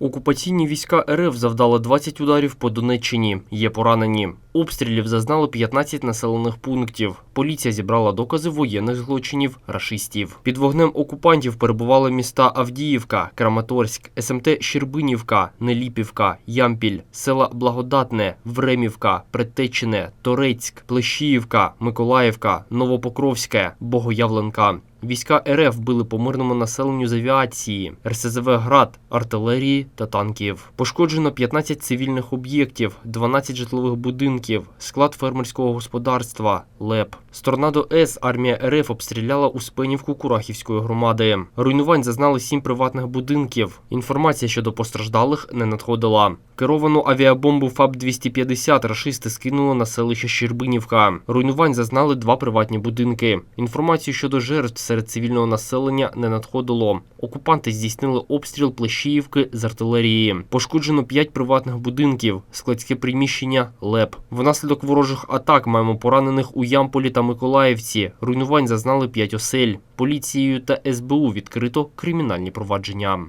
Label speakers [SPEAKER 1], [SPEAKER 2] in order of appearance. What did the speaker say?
[SPEAKER 1] Окупаційні війська РФ завдали 20 ударів по Донеччині. Є поранені. Обстрілів зазнали 15 населених пунктів. Поліція зібрала докази воєнних злочинів рашистів. Під вогнем окупантів перебували міста Авдіївка, Краматорськ, СМТ Щербинівка, Неліпівка, Ямпіль, села Благодатне, Времівка, Предтечине, Торецьк, Плещіївка, Миколаївка, Новопокровське, Богоявленка. Війська РФ били по мирному населенню з авіації, РСЗВ «Град», артилерії та танків. Пошкоджено 15 цивільних об'єктів, 12 житлових будинків, склад фермерського господарства, ЛЕП. З Торнадо С армія РФ обстріляла Успенівку Курахівської громади. Руйнувань зазнали 7 приватних будинків. Інформація щодо постраждалих не надходила. Керовану авіабомбу ФАБ-250 рашисти скинули на селище Щербинівка. Руйнувань зазнали два приватні будинки. Інформацію щодо жертв серед цивільного населення не надходило. Окупанти здійснили обстріл Плещіївки з артилерії. Пошкоджено 5 приватних будинків, складське приміщення ЛЕП. Внаслідок ворожих атак маємо поранених у Ямполі та Миколаївці. Руйнувань зазнали 5 осель. Поліцією та СБУ відкрито кримінальні провадження.